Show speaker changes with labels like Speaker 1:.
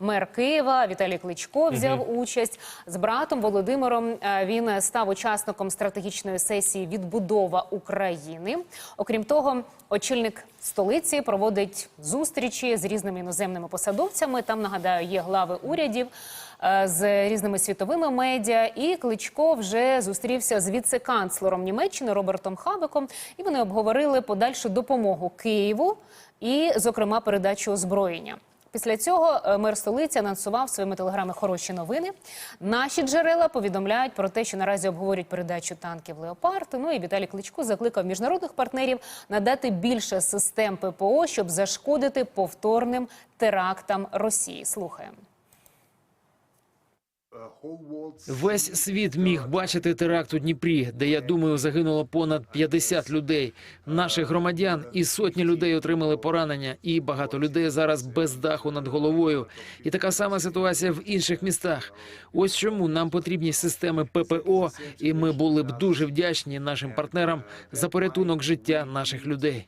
Speaker 1: мер Києва Віталій Кличко взяв участь з братом Володимиром. е, Він став учасником стратегічної сесії Відбудова України. Окрім того, очільник столиці проводить зустрічі з різними іноземними посадовцями. Там нагадаю, є глави урядів е, з різними світовими медіа. І Кличко вже зустрівся з віце-канцлером Німеччини Робертом Хабеком. І вони обговорили подальшу допомогу Києву і, зокрема, передачу озброєння. Після цього е, мер столиці анонсував своїми телеграми хороші новини. Наші джерела повідомляють про те, що наразі обговорюють передачу танків Леопард. Ну і Віталій Кличко закликав міжнародних партнерів надати більше систем ППО, щоб зашкодити повторним терактам Росії. Слухаємо.
Speaker 2: Весь світ міг бачити теракт у Дніпрі, де я думаю, загинуло понад 50 людей, наших громадян, і сотні людей отримали поранення. І багато людей зараз без даху над головою. І така сама ситуація в інших містах. Ось чому нам потрібні системи ППО, і ми були б дуже вдячні нашим партнерам за порятунок життя наших людей.